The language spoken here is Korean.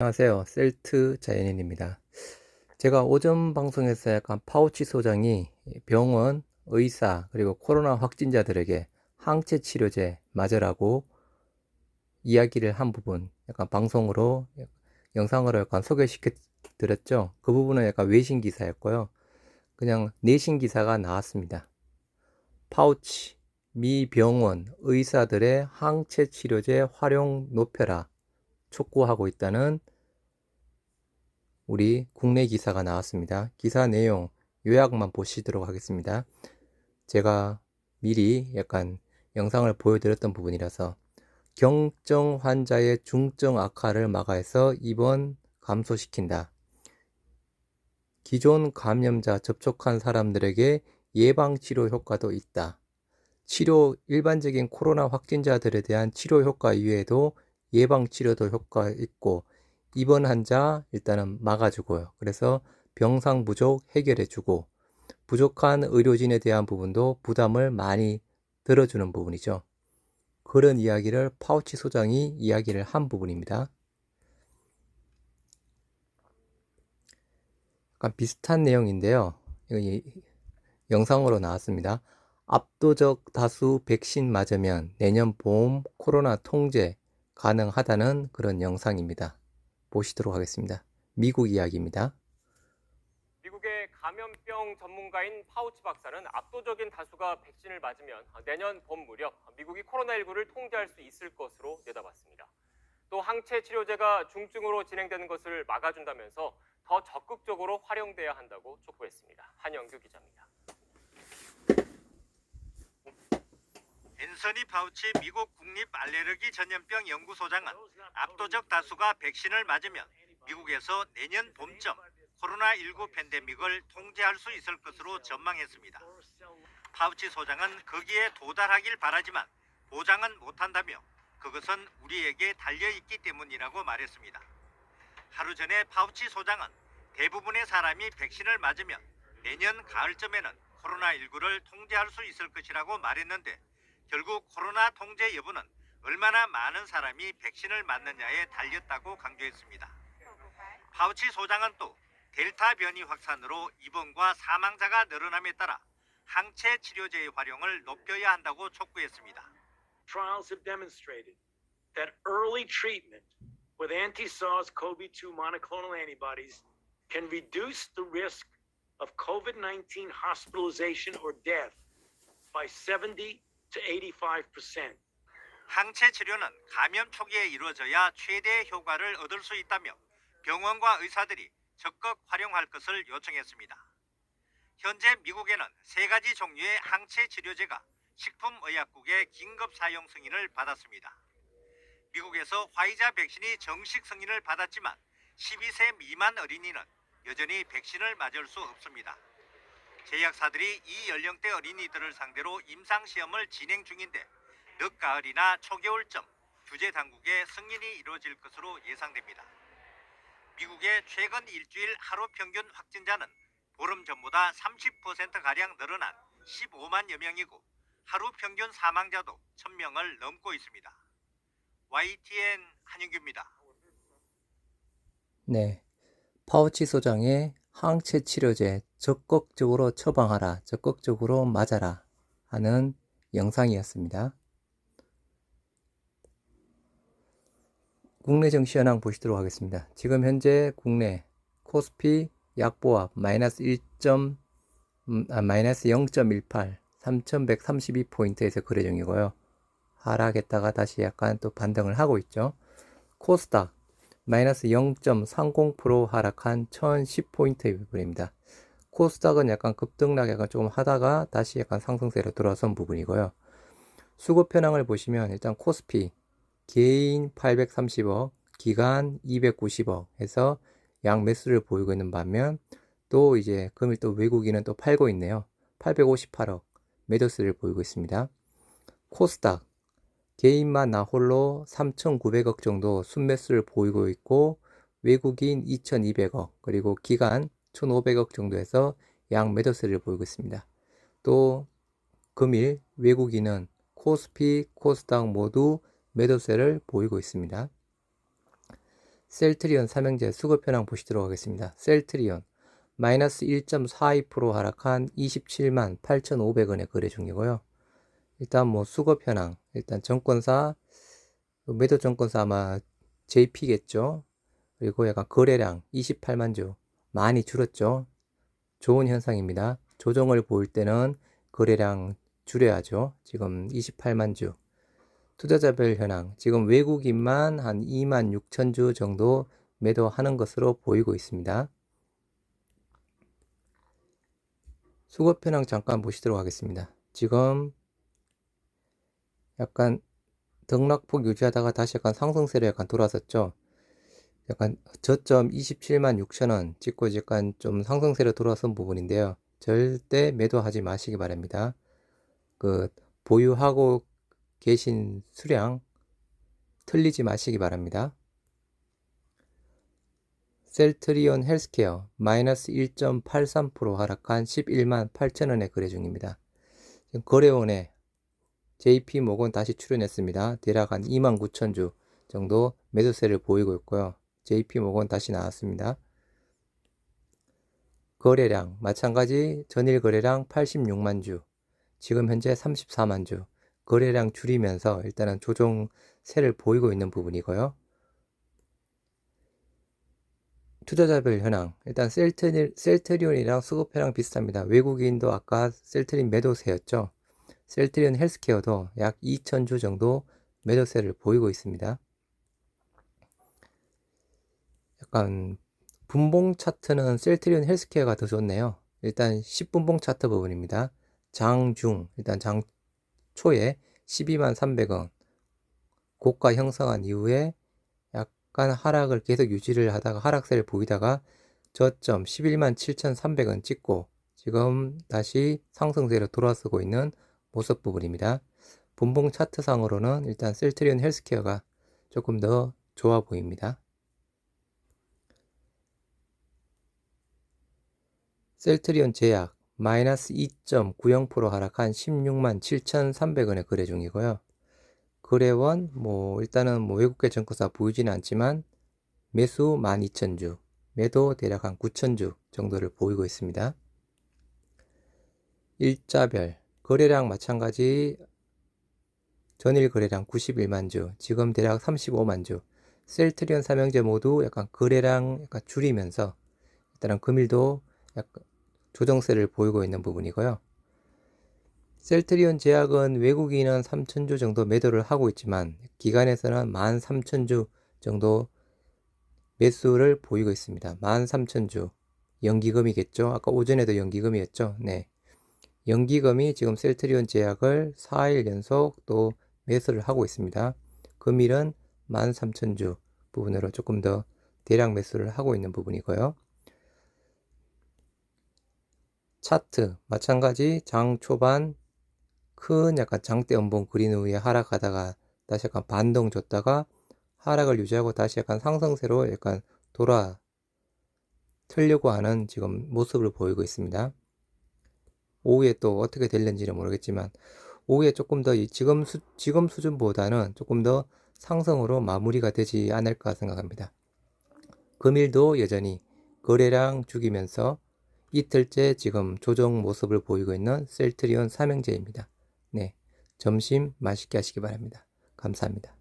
안녕하세요. 셀트 자연인입니다. 제가 오전 방송에서 약간 파우치 소장이 병원, 의사, 그리고 코로나 확진자들에게 항체 치료제 맞으라고 이야기를 한 부분, 약간 방송으로, 영상으로 약간 소개시켜 드렸죠. 그 부분은 약간 외신 기사였고요. 그냥 내신 기사가 나왔습니다. 파우치, 미 병원, 의사들의 항체 치료제 활용 높여라. 촉구하고 있다는 우리 국내 기사가 나왔습니다. 기사 내용 요약만 보시도록 하겠습니다. 제가 미리 약간 영상을 보여드렸던 부분이라서 경증 환자의 중증 악화를 막아서 입원 감소시킨다. 기존 감염자 접촉한 사람들에게 예방 치료 효과도 있다. 치료, 일반적인 코로나 확진자들에 대한 치료 효과 이외에도 예방 치료도 효과 있고, 입원 환자 일단은 막아주고요. 그래서 병상 부족 해결해주고, 부족한 의료진에 대한 부분도 부담을 많이 들어주는 부분이죠. 그런 이야기를 파우치 소장이 이야기를 한 부분입니다. 약간 비슷한 내용인데요. 이거 영상으로 나왔습니다. 압도적 다수 백신 맞으면 내년 봄 코로나 통제 가능하다는 그런 영상입니다. 보시도록 하겠습니다. 미국 이야기입니다. 미국의 감염병 전문가인 파우치 박사는 압도적인 다수가 백신을 맞으면 내년 봄 무렵 미국이 코로나19를 통제할 수 있을 것으로 내다봤습니다. 또 항체 치료제가 중증으로 진행되는 것을 막아준다면서 더 적극적으로 활용돼야 한다고 촉구했습니다. 한영규 기자입니다. 앤서니 파우치 미국 국립 알레르기 전염병 연구소장은 압도적 다수가 백신을 맞으면 미국에서 내년 봄쯤 코로나19 팬데믹을 통제할 수 있을 것으로 전망했습니다. 파우치 소장은 거기에 도달하길 바라지만 보장은 못한다며 그것은 우리에게 달려 있기 때문이라고 말했습니다. 하루 전에 파우치 소장은 대부분의 사람이 백신을 맞으면 내년 가을쯤에는 코로나19를 통제할 수 있을 것이라고 말했는데 결국 코로나 통제 여부는 얼마나 많은 사람이 백신을 맞느냐에 달렸다고 강조했습니다. 파우치 소장은 또 델타 변이 확산으로 입원과 사망자가 늘어남에 따라 항체 치료제의 활용을 높여야 한다고 촉구했습니다. trials have demonstrated that early treatment with anti-SARS-CoV-2 monoclonal antibodies can reduce the risk of COVID-19 hospitalization or death by 70 to 85%. 항체 치료는 감염 초기에 이루어져야 최대 효과를 얻을 수 있다며 병원과 의사들이 적극 활용할 것을 요청했습니다. 현재 미국에는 세 가지 종류의 항체 치료제가 식품의약국의 긴급 사용 승인을 받았습니다. 미국에서 화이자 백신이 정식 승인을 받았지만 12세 미만 어린이는 여전히 백신을 맞을 수 없습니다. 제약사들이 이 연령대 어린이들을 상대로 임상 시험을 진행 중인데 늦가을이나 초겨울쯤 규제 당국의 승인이 이루어질 것으로 예상됩니다. 미국의 최근 일주일 하루 평균 확진자는 보름 전보다 30% 가량 늘어난 15만여 명이고 하루 평균 사망자도 1000명을 넘고 있습니다. YTN 한윤규입니다. 네. 파우치 소장의 항체 치료제 적극적으로 처방하라, 적극적으로 맞아라 하는 영상이었습니다. 국내 정시 현황 보시도록 하겠습니다. 지금 현재 국내 코스피 약보합 마이너스 1. 음, 아, 마이너스 0.18 3132포인트에서 거래 중이고요. 하락했다가 다시 약간 또 반등을 하고 있죠. 코스닥 마이너스 0.30% 하락한 1010포인트의 부분입니다. 코스닥은 약간 급등락 약간 조금 하다가 다시 약간 상승세로 돌아선 부분이고요. 수급 현황을 보시면 일단 코스피 개인 830억, 기간 290억 해서 양 매수를 보이고 있는 반면 또 이제 금일 또 외국인은 또 팔고 있네요. 858억 매도세를 보이고 있습니다. 코스닥 개인만 나 홀로 3,900억 정도 순매수를 보이고 있고 외국인 2,200억 그리고 기간 1,500억 정도에서 양 매도세를 보이고 있습니다. 또 금일 외국인은 코스피, 코스닥 모두 매도세를 보이고 있습니다. 셀트리온 삼형제 수급 현황 보시도록 하겠습니다. 셀트리온 마이너스 1.42% 하락한 27만 8,500원에 거래 중이고요. 일단 뭐 수급 현황, 일단 정권사 매도 정권사 아마 JP겠죠. 그리고 약간 거래량 28만 주 많이 줄었죠. 좋은 현상입니다. 조정을 보일 때는 거래량 줄여야죠. 지금 28만 주. 투자자별 현황. 지금 외국인만 한 2만 6천 주 정도 매도하는 것으로 보이고 있습니다. 수급 현황 잠깐 보시도록 하겠습니다. 지금 등락폭 유지하다가 다시 약간 상승세로 약간 돌아섰죠. 약간 저점 27만 6천 원 찍고 약간 좀 상승세로 돌아선 부분인데요. 절대 매도하지 마시기 바랍니다. 그 보유하고 계신 수량 틀리지 마시기 바랍니다. 셀트리온 헬스케어 마이너스 1.83% 하락한 11만 8천 원에 거래 중입니다. 지금 거래원에 JP 모건 다시 출연했습니다. 대략 한 2만 9천 주 정도 매도세를 보이고 있고요. JP 모건 다시 나왔습니다. 거래량 마찬가지 전일 거래량 86만 주 지금 현재 34만 주 거래량 줄이면서 일단은 조정세를 보이고 있는 부분이고요. 투자자별 현황 일단 셀트리, 셀트리온이랑 수급회랑 비슷합니다. 외국인도 아까 셀트린 매도세였죠. 셀트리온 헬스케어도 약 2,000주 정도 매도세를 보이고 있습니다. 약간 분봉 차트는 셀트리온 헬스케어가 더 좋네요. 일단 10분봉 차트 부분입니다. 장중 일단 장 초에 12만 300원 고가 형성한 이후에 약간 하락을 계속 유지를 하다가 하락세를 보이다가 저점 11만 7,300원 찍고 지금 다시 상승세로 돌아서고 있는 모습 부분입니다. 분봉 차트상으로는 일단 셀트리온 헬스케어가 조금 더 좋아 보입니다. 셀트리온 제약 마이너스 2.90% 하락한 16만 7,300원에 거래 중이고요. 거래원 뭐 일단은 뭐 외국계 정권사 보이지는 않지만 매수 12,000주, 매도 대략 한 9,000주 정도를 보이고 있습니다. 일자별 거래량 마찬가지 전일 거래량 91만 주, 지금 대략 35만 주. 셀트리온 삼형제 모두 약간 거래량 약간 줄이면서 일단은 금일도 약간 조정세를 보이고 있는 부분이고요. 셀트리온 제약은 외국인은 3천주 정도 매도를 하고 있지만 기관에서는 13,000주 정도 매수를 보이고 있습니다. 13,000주 연기금이겠죠. 아까 오전에도 연기금이었죠. 네. 연기금이 지금 셀트리온 제약을 4일 연속 또 매수를 하고 있습니다. 금일은 13,000주 부분으로 조금 더 대량 매수를 하고 있는 부분이고요. 차트 마찬가지 장 초반 큰 약간 장대 연봉 그린 후에 하락하다가 다시 약간 반동 줬다가 하락을 유지하고 다시 약간 상승세로 약간 돌아 틀려고 하는 지금 모습을 보이고 있습니다. 오후에 또 어떻게 될는지는 모르겠지만 오후에 조금 더 지금 수, 지금 수준보다는 조금 더 상승으로 마무리가 되지 않을까 생각합니다. 금일도 여전히 거래량 죽이면서 이틀째 지금 조정 모습을 보이고 있는 셀트리온 삼형제입니다. 네. 점심 맛있게 하시기 바랍니다. 감사합니다.